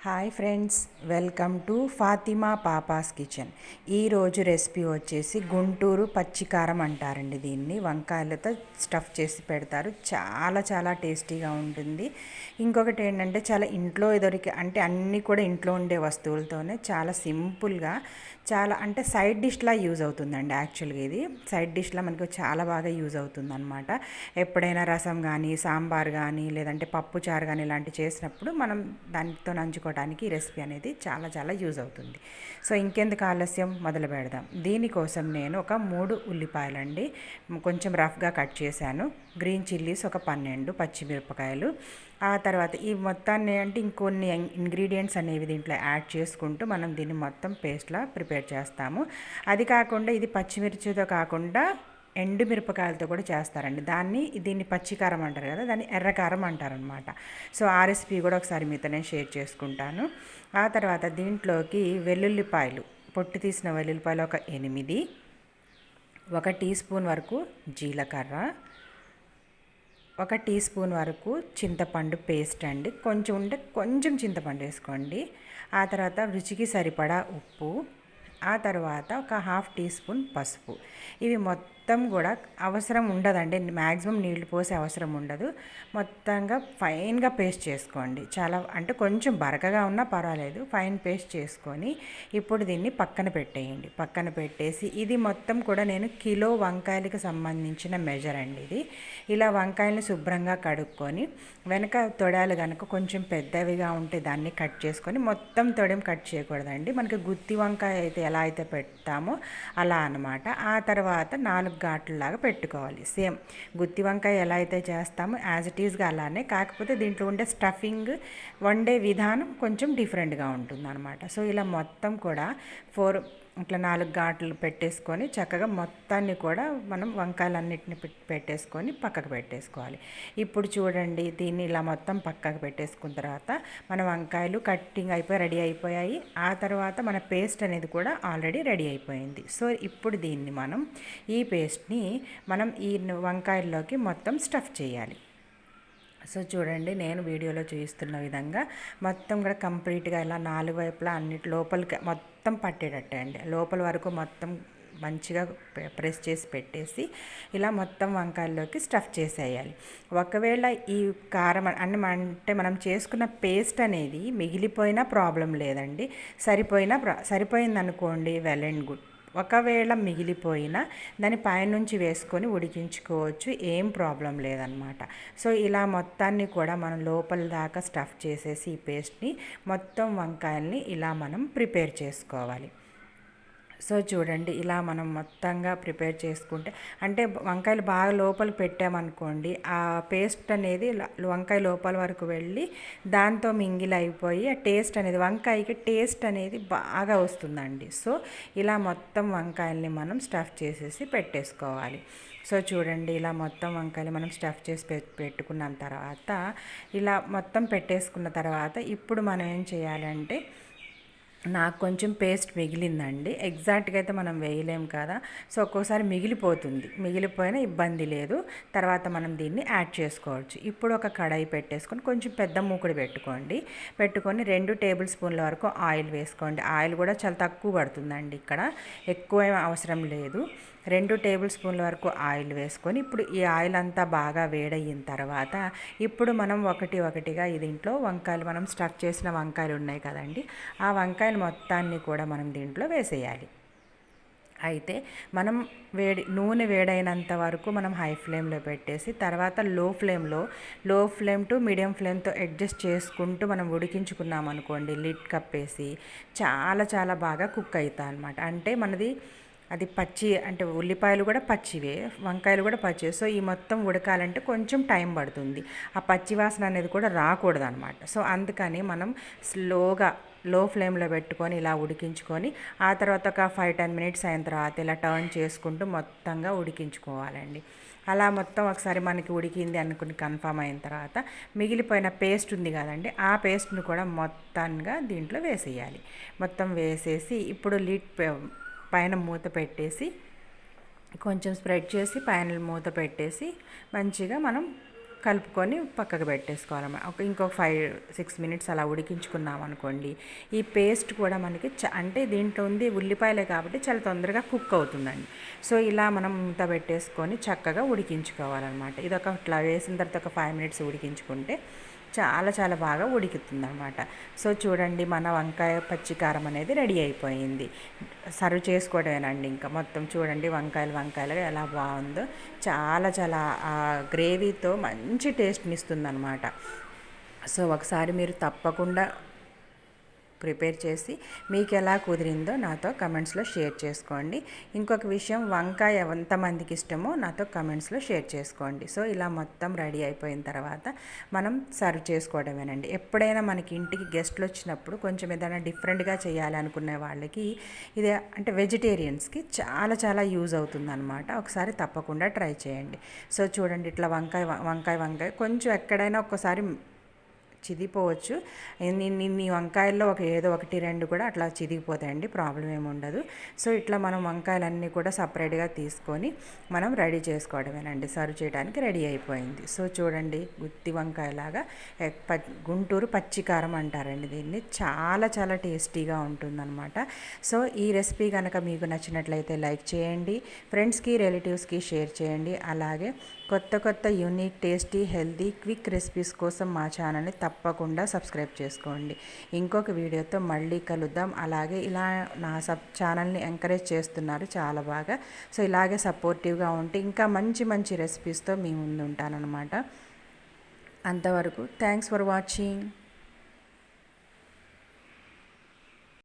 Hi friends welcome to Fatima papa's kitchen ఈరోజు recipe వచ్చేసి గుంటూరు పచ్చికారం అంటారండి దీన్ని. వంకాయలతో స్టఫ్ చేసి పెడతారు. చాలా చాలా టేస్టీగా ఉంటుంది. ఇంకొకటి ఏంటంటే చాలా ఇంట్లో దొరికి అంటే అన్నీ కూడా ఇంట్లో ఉండే వస్తువులతోనే చాలా సింపుల్గా చాలా అంటే సైడ్ డిష్లా యూజ్ అవుతుందండి యాక్చువల్గా ఇది. సైడ్ డిష్లా మనకు చాలా బాగా యూజ్ అవుతుంది అనమాట ఎప్పుడైనా రసం కానీ సాంబార్ కానీ లేదంటే పప్పు చారు కానీ ఇలాంటివి చేసినప్పుడు మనం దానితో చేసుకోవడానికి ఈ రెసిపీ అనేది చాలా చాలా యూజ్ అవుతుంది. సో ఇంకెందుకు ఆలస్యం? మొదలు పెడదాం. దీనికోసం నేను ఒక మూడు ఉల్లిపాయలండి. కొంచెం రఫ్గా కట్ చేశాను. గ్రీన్ చిల్లీస్ ఒక పన్నెండు పచ్చిమిరపకాయలు. ఆ తర్వాత ఈ మొత్తాన్ని అంటే ఇంకొన్ని ఇంగ్రీడియంట్స్ అనేవి దీంట్లో యాడ్ చేసుకుంటూ మనం దీన్ని మొత్తం పేస్ట్లా ప్రిపేర్ చేస్తాము. అది కాకుండా ఇది పచ్చిమిర్చితో కాకుండా ఎండు మిరపకాయలతో కూడా చేస్తారండి. దాన్ని దీన్ని పచ్చికారం అంటారు కదా దాన్ని ఎర్రకారం అంటారనమాట. సో ఆ రెసిపీ కూడా ఒకసారి మీతో నేను షేర్ చేసుకుంటాను. ఆ తర్వాత దీంట్లోకి వెల్లుల్లిపాయలు పొట్టు తీసిన వెల్లుల్లిపాయలు ఒక ఎనిమిది ఒక టీ స్పూన్ వరకు జీలకర్ర ఒక టీ స్పూన్ వరకు చింతపండు పేస్ట్ అండి. కొంచెం ఉంటే కొంచెం చింతపండు వేసుకోండి. ఆ తర్వాత రుచికి సరిపడా ఉప్పు ఆ తర్వాత ఒక హాఫ్ టీ స్పూన్ పసుపు. ఇవి మొత్తం కూడా అవసరం ఉండదండి. మ్యాక్సిమం నీళ్ళు పోసే అవసరం ఉండదు. మొత్తంగా ఫైన్గా పేస్ట్ చేసుకోండి. చాలా అంటే కొంచెం బరకగా ఉన్నా పర్వాలేదు. ఫైన్ పేస్ట్ చేసుకొని ఇప్పుడు దీన్ని పక్కన పెట్టేయండి. పక్కన పెట్టేసి ఇది మొత్తం కూడా నేను కిలో వంకాయలకు సంబంధించిన మెజర్ అండి ఇది. ఇలా వంకాయలను శుభ్రంగా కడుక్కొని వెనక తొడాలు కనుక కొంచెం పెద్దవిగా ఉంటే దాన్ని కట్ చేసుకొని మొత్తం తొడెం కట్ చేయకూడదండి. మనకి గుత్తి వంకాయ అయితే ఎలా అయితే పెడతామో అలా అనమాట ఆ తర్వాత నాలుగు ఘాట్లలాగా పెట్టుకోవాలి. సేమ్ గుత్తి వంకాయ ఎలా అయితే చేస్తామో యాజ్ ఇట్ ఈస్గా అలానే కాకపోతే దీంట్లో ఉండే స్టఫింగ్ వండే విధానం కొంచెం డిఫరెంట్గా ఉంటుంది అనమాట సో ఇలా మొత్తం కూడా ఫోర్ ఇట్లా నాలుగు ఘాట్లు పెట్టేసుకొని చక్కగా మొత్తాన్ని కూడా మనం వంకాయలన్నిటిని పెట్టేసుకొని పక్కకు పెట్టేసుకోవాలి. ఇప్పుడు చూడండి దీన్ని ఇలా మొత్తం పక్కకు పెట్టేసుకున్న తర్వాత మన వంకాయలు కట్టింగ్ అయిపోయి రెడీ అయిపోయాయి. ఆ తర్వాత మన పేస్ట్ అనేది కూడా ఆల్రెడీ రెడీ అయిపోయింది. సో ఇప్పుడు దీన్ని మనం ఈ పేస్ట్ని మనం ఈ వంకాయల్లోకి మొత్తం స్టఫ్ చేయాలి. సో చూడండి నేను వీడియోలో చూపిస్తున్న విధంగా మొత్తం కూడా కంప్లీట్గా ఇలా నాలుగు వైపులా అన్నిటి లోపలికి మొత్తం పట్టేటట్టే అండి. లోపల వరకు మొత్తం మంచిగా ప్రెస్ చేసి పెట్టేసి ఇలా మొత్తం వంకాయల్లోకి స్టఫ్ చేసేయాలి. ఒకవేళ ఈ కారం అన్ని అంటే మనం చేసుకున్న పేస్ట్ అనేది మిగిలిపోయినా ప్రాబ్లం లేదండి. సరిపోయినా సరిపోయిందనుకోండి వెల్ అండ్ గుడ్. ఒకవేళ మిగిలిపోయినా దాన్ని పైనుంచి వేసుకొని ఉడికించుకోవచ్చు ఏం ప్రాబ్లం లేదనమాట సో ఇలా మొత్తాన్ని కూడా మనం లోపల దాకా స్టఫ్ చేసేసి ఈ పేస్ట్ని మొత్తం వంకాయల్ని ఇలా మనం ప్రిపేర్ చేసుకోవాలి. సో చూడండి ఇలా మనం మొత్తంగా ప్రిపేర్ చేసుకుంటే అంటే వంకాయలు బాగా లోపల పెట్టామనుకోండి ఆ పేస్ట్ అనేది వంకాయ లోపల వరకు వెళ్ళి దాంతో మింగిల్ అయిపోయి ఆ టేస్ట్ అనేది వంకాయకి టేస్ట్ అనేది బాగా వస్తుందండి. సో ఇలా మొత్తం వంకాయల్ని మనం స్టఫ్ చేసేసి పెట్టేసుకోవాలి. సో చూడండి ఇలా మొత్తం వంకాయలు మనం స్టఫ్ చేసి పెట్టుకున్న తర్వాత ఇలా మొత్తం పెట్టేసుకున్న తర్వాత ఇప్పుడు మనం ఏం చేయాలంటే నాకు కొంచెం పేస్ట్ మిగిలిందండి. ఎగ్జాక్ట్గా అయితే మనం వేయలేం కదా. సో ఒక్కోసారి మిగిలిపోతుంది. మిగిలిపోయినా ఇబ్బంది లేదు. తర్వాత మనం దీన్ని యాడ్ చేసుకోవచ్చు. ఇప్పుడు ఒక కడాయి పెట్టేసుకొని కొంచెం పెద్ద మూకుడు పెట్టుకోండి. పెట్టుకొని రెండు టేబుల్ స్పూన్ల వరకు ఆయిల్ వేసుకోండి. ఆయిల్ కూడా చాలా తక్కువ పడుతుందండి ఇక్కడ. ఎక్కువ అవసరం లేదు. రెండు టేబుల్ స్పూన్ల వరకు ఆయిల్ వేసుకొని ఇప్పుడు ఈ ఆయిల్ అంతా బాగా వేడయిన తర్వాత ఇప్పుడు మనం ఒకటి ఒకటిగా దీంట్లో వంకాయలు మనం స్టఫ్ చేసిన వంకాయలు ఉన్నాయి కదండి. ఆ వంకాయ వంకాయలు మొత్తాన్ని కూడా మనం దీంట్లో వేసేయాలి. అయితే మనం వేడి నూనె వేడైనంత వరకు మనం హై ఫ్లేమ్లో పెట్టేసి తర్వాత లో ఫ్లేమ్లో లో ఫ్లేమ్ టు మీడియం ఫ్లేమ్తో అడ్జస్ట్ చేసుకుంటూ మనం ఉడికించుకున్నాం అనుకోండి లిడ్ కప్పేసి చాలా చాలా బాగా కుక్ అవుతాయి అనమాట అంటే మనది అది పచ్చి అంటే ఉల్లిపాయలు కూడా పచ్చివే వంకాయలు కూడా పచ్చివే. సో ఈ మొత్తం ఉడకాలంటే కొంచెం టైం పడుతుంది. ఆ పచ్చి వాసన అనేది కూడా రాకూడదు అనమాట సో అందుకని మనం స్లోగా లో ఫ్లేమ్లో పెట్టుకొని ఇలా ఉడికించుకొని ఆ తర్వాత ఒక ఫైవ్ టెన్ మినిట్స్ అయిన తర్వాత ఇలా టర్న్ చేసుకుంటూ మొత్తంగా ఉడికించుకోవాలండి. అలా మొత్తం ఒకసారి మనకి ఉడికింది అనుకుని కన్ఫామ్ అయిన తర్వాత మిగిలిపోయిన పేస్ట్ ఉంది కదండి ఆ పేస్ట్ను కూడా మొత్తంగా దీంట్లో వేసేయాలి. మొత్తం వేసేసి ఇప్పుడు లిడ్ పైన మూత పెట్టేసి కొంచెం స్ప్రెడ్ చేసి పైన మూత పెట్టేసి మంచిగా మనం కలుపుకొని పక్కకు పెట్టేసుకోవాలన్నమాట. ఒక ఇంకొక ఫైవ్ సిక్స్ మినిట్స్ అలా ఉడికించుకున్నాం అనుకోండి ఈ పేస్ట్ కూడా మనకి చ అంటే దీంట్లో ఉంది ఉల్లిపాయలే కాబట్టి చాలా తొందరగా కుక్ అవుతుందండి. సో ఇలా మనం ఇంత పెట్టేసుకొని చక్కగా ఉడికించుకోవాలన్నమాట. ఇది ఒక ఇట్లా వేసిన తర్వాత ఒక ఫైవ్ మినిట్స్ ఉడికించుకుంటే చాలా చాలా బాగా ఉడికితుంది అనమాట సో చూడండి మన వంకాయ పచ్చికారం అనేది రెడీ అయిపోయింది. సర్వ్ చేసుకోవడమేనండి ఇంకా. మొత్తం చూడండి వంకాయలు వంకాయలు ఎలా బాగుందో. చాలా చాలా ఆ గ్రేవీతో మంచి టేస్ట్ని ఇస్తుంది అనమాట సో ఒకసారి మీరు తప్పకుండా ప్రిపేర్ చేసి మీకు ఎలా కుదిరిందో నాతో కమెంట్స్లో షేర్ చేసుకోండి. ఇంకొక విషయం వంకాయ ఎంతమందికి ఇష్టమో నాతో కమెంట్స్లో షేర్ చేసుకోండి. సో ఇలా మొత్తం రెడీ అయిపోయిన తర్వాత మనం సర్వ్ చేసుకోవడమేనండి. ఎప్పుడైనా మనకి ఇంటికి గెస్ట్లు వచ్చినప్పుడు కొంచెం ఏదైనా డిఫరెంట్గా చేయాలనుకునే వాళ్ళకి ఇది అంటే వెజిటేరియన్స్కి చాలా చాలా యూజ్ అవుతుంది అనమాట ఒకసారి తప్పకుండా ట్రై చేయండి. సో చూడండి ఇట్లా వంకాయ వంకాయ వంకాయ కొంచెం ఎక్కడైనా ఒక్కసారి చిదిపోవచ్చు. ఇన్ని వంకాయల్లో ఒక ఏదో ఒకటి రెండు కూడా అట్లా చిదిగిపోతాయండి. ప్రాబ్లం ఏమి ఉండదు. సో ఇట్లా మనం వంకాయలన్నీ కూడా సపరేట్గా తీసుకొని మనం రెడీ చేసుకోవడమేనండి. సర్వ్ చేయడానికి రెడీ అయిపోయింది. సో చూడండి గుత్తి వంకాయలాగా గుంటూరు పచ్చికారం అంటారండి దీన్ని. చాలా చాలా టేస్టీగా ఉంటుందన్నమాట. సో ఈ రెసిపీ కనుక మీకు నచ్చినట్లయితే లైక్ చేయండి. ఫ్రెండ్స్కి రిలేటివ్స్కి షేర్ చేయండి. అలాగే కొత్త కొత్త unique tasty healthy quick recipes కోసం మా ఛానల్ని తప్పకుండా సబ్స్క్రైబ్ చేసుకోండి. ఇంకొక వీడియోతో మళ్ళీ కలుద్దాం. అలాగే ఇలా నా సబ్ ఛానల్ని ఎంకరేజ్ చేస్తున్నారు చాలా బాగా. సో ఇలాగే సపోర్టివ్గా ఉంటే ఇంకా మంచి మంచి రెసిపీస్తో మీ ముందు ఉంటానన్నమాట. అంతవరకు థ్యాంక్స్ ఫర్ వాచింగ్.